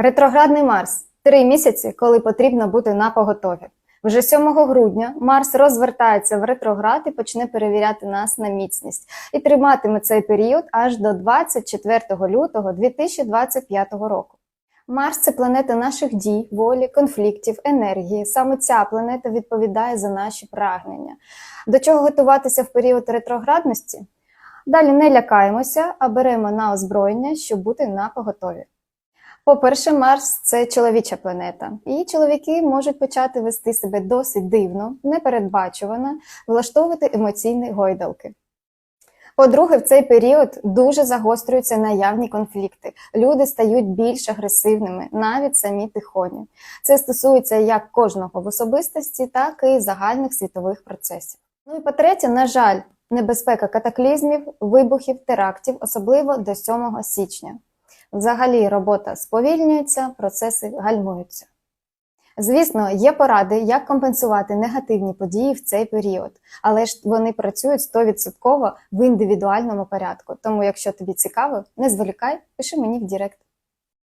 Ретроградний Марс три місяці, коли потрібно бути на поготові. Вже 7 грудня Марс розвертається в ретроград і почне перевіряти нас на міцність і триматиме цей період аж до 24 лютого 2025 року. Марс це планета наших дій, волі, конфліктів, енергії. Саме ця планета відповідає за наші прагнення. До чого готуватися в період ретроградності? Далі не лякаємося, а беремо на озброєння, щоб бути на поготові. По-перше, Марс це чоловіча планета, і чоловіки можуть почати вести себе досить дивно, непередбачувано, влаштовувати емоційні гойдалки. По-друге, в цей період дуже загострюються наявні конфлікти. Люди стають більш агресивними, навіть самі тихоні. Це стосується як кожного в особистості, так і загальних світових процесів. Ну і по-третє, на жаль, небезпека катаклізмів, вибухів, терактів, особливо до 7 січня. Взагалі робота сповільнюється, процеси гальмуються. Звісно, є поради, як компенсувати негативні події в цей період, але ж вони працюють 100% в індивідуальному порядку. Тому, якщо тобі цікаво, не зволікай, пиши мені в Дірект.